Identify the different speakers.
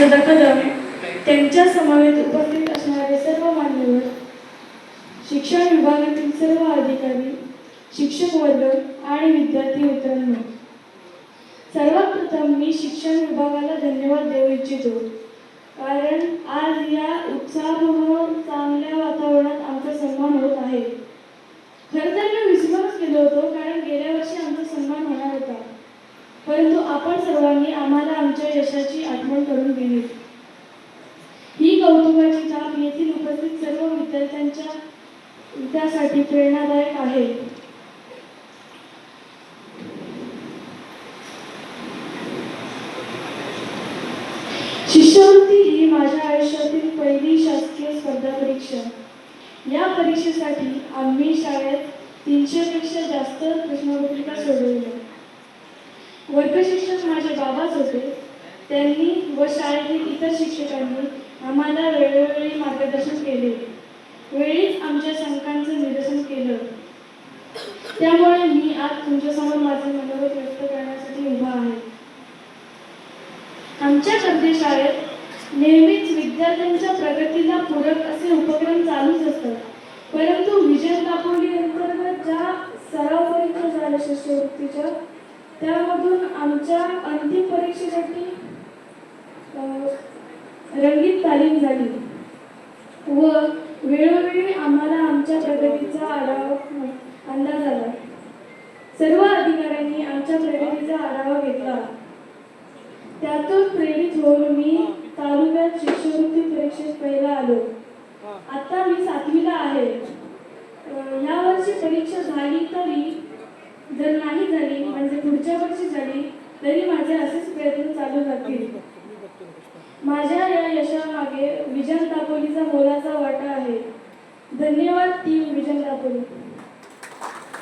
Speaker 1: सदा कदम त्यांच्या समवेत उपस्थित असणारे सर्व मान्यवर शिक्षण विभागातील सर्व अधिकारी शिक्षक वर्ग आणि विद्यार्थी मित्रांनो सर्वात प्रथम मी शिक्षण विभागाला धन्यवाद देऊ इच्छितो. कारण आज या उत्साहपूर्ण चांगल्या वातावरणात आमचा सन्मान होत आहे. खरं तर मी विसरूनच गेलो होतो कारण गेल्या वर्षी आमचा सन्मान होणार होता. परंतु आपण सर्वांनी आम्हाला आमच्या यशाची आठवण करून दिली. ही कौतुकाची थाप येथील उपस्थित सर्व विद्यार्थ्यांच्या त्यासाठी प्रेरणादायक आहे. शिष्यवृत्ती ही माझ्या आयुष्यातील पहिली शासकीय स्पर्धा परीक्षा. या परीक्षेसाठी आम्ही शाळेत तीनशे पेक्षा जास्त प्रश्नपत्रिका सोडवल्या. वर्गशिक्षक माझे बाबाच होते. त्यांनी व शाळेतील इतर शिक्षकांनी आम्हाला वेळोवेळी मार्गदर्शन केले. वेळीच आमच्या शंकांचं निरसन केलं. त्यामुळे मी आज तुमच्यासमोर माझे मनोगत व्यक्त करण्यासाठी उभा आहे. आमच्या कर्जे शाळेत नेहमीच विद्यार्थ्यांच्या प्रगतीला पूरक असे उपक्रम चालूच असतात. परंतु विजय दापोली अंतर्गत ज्या सराव परीक्षा झाल्या शिष्यवृत्तीच्या त्यामधून आमच्या अंतिम परीक्षेसाठी रंगीत तालीम झाली. व वेळोवेळी आम्हाला आमच्या प्रगतीचा आढावा अंदाज आला सर्व अधिकाऱ्यांनी आमच्या प्रगतीचा आढावा घेतला. त्यातून प्रेरित होऊन मी तालुक्यात शिष्यवृत्ती परीक्षेत पहिला आलो. आता मी सातवीला आहे. या वर्षी परीक्षा झाली तरी जर नाही झाली म्हणजे पुढच्या वर्षी झाली तरी माझे असेच प्रयत्न चालू राहतील माझ्या या यशामागे विजन दापोलीचा मोलाचा वाटा आहे. धन्यवाद टीम विजन दापोली